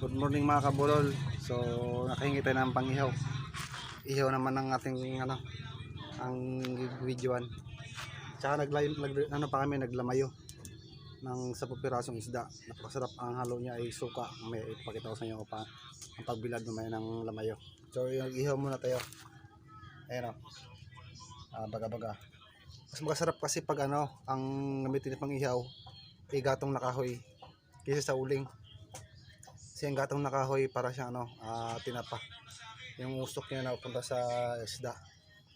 Good morning mga kabulol. So, nakahingi tayo ng pangihaw. Ihaw naman ng ating ano, ang videoan. Tsaka naglayo, nag, ano pa kami, naglamayo ng sa pirasong isda. Napakasarap ang halo niya ay suka. May ipakita ko sa inyo pa ang pagbilad naman ng lamayo. So, yung ihaw muna tayo. Ayan o. Ah, baga-baga. Mas masarap kasi pag ano, ang gamitin pang ihaw, ay gatong nakahoy kaysa sa uling. Kasi ang gatong nakahoy para siyang ano, ah, tinapa. Yung usok niya na punta sa isda.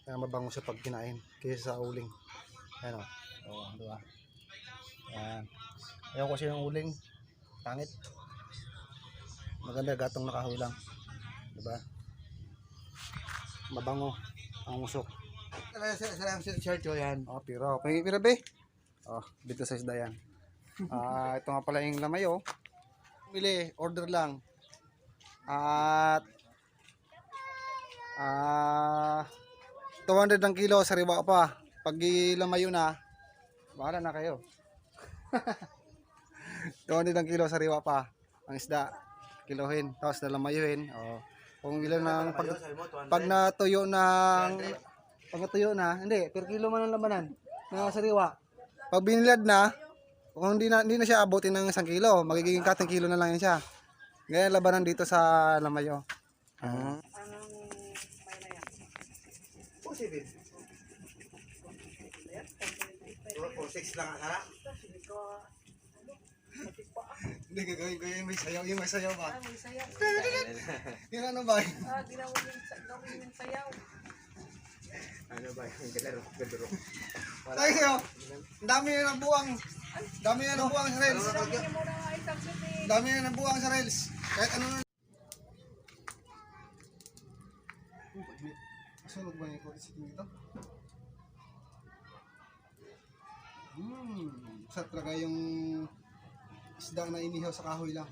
Kaya mabango siya pag kinain kaysa sa uling. Ayan o. Oo, di ba? Ayan. Ayaw kasi yung uling. Pangit. Maganda gatong nakahoy lang. Di ba? Mabango ang usok. Salam sa shirt ko yan. Oh, piro. Pengi pira be. Oh, dito sa isda yan. Ah, ito nga pala yung lamayo. Bili, order lang. At ah 200 ang kilo sa riba pa. Pag lamayo na, bahala na kayo. 200 ang kilo sa riwa pa. Ang isda, kilohin. Tapos nalamayuhin. Oh. Kung ilan ng pag, pag natuyo ng pag natuyo na, hindi, per kilo man ang labanan na sariwa. Pag binilad na, kung hindi na, hindi na siya abutin ng isang kilo, magiging kating kilo na lang yan siya. Ganyan labanan dito sa Lamayo. Ah. Posible. O, six lang ang harap. Hindi, gagawin ko yung may sayaw, yung may sayaw ba? Ah, may sayaw. Yung ano ba? Ah, ginawa yung, sayaw. Ano ba yung galaro? Galaro. Ay, sayaw. Ang dami na nabuang. Dami na nabuang sa reels. Sabi mo na nga isang suti. Dami na nabuang sa reels. Kahit ano na. Masunog ba yung kulit dito? Hmm, sarap talaga yung isda na inihaw sa kahoy lang.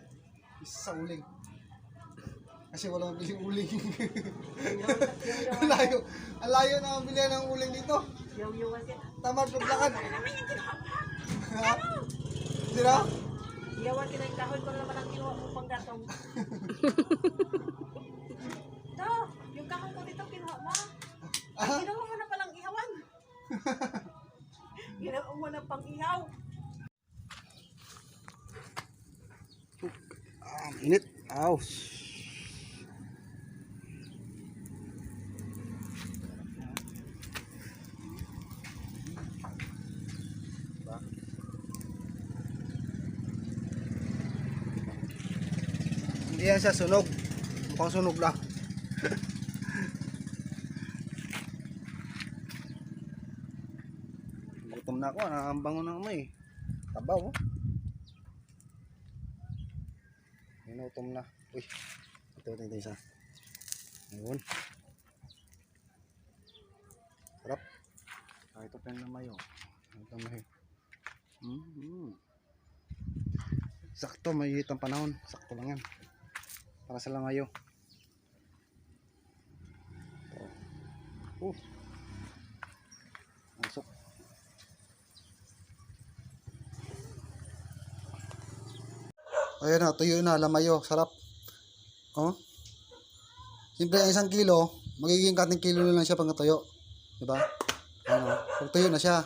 Isa sa uling. Kasi walang mabili uling. ang layo, ang layo na mabili ng uling dito. Yaw-yawan ka. Tamad paglakad. Sira? Yawan ka yung kahoy ko na naman ang kinuha mo pang gatong. Ito, yung kahoy ko dito kinuha mo. Ah? ginawa mo na palang ihawan. ginawa mo na pang ihaw. Ah, ang init. Aw. Hindi yan siya sunog. Mukhang sunog lang. Gutom na ako. Ang bango ng amoy. Tabaw. Oh. Inutom na. Uy. Ito ito isa. Ayun. Sarap. Ah, ito pa yung lamayo. Ito may. Mm -hmm. Sakto, may ang panahon. Sakto lang yan. Para sa lamayo. Oh. Masok. Ayan na, tuyo na, lamayo, sarap. Oh. Siyempre, ang isang kilo, magiging kating kilo lang siya pag natuyo. Diba? Ano, pag tuyo na siya.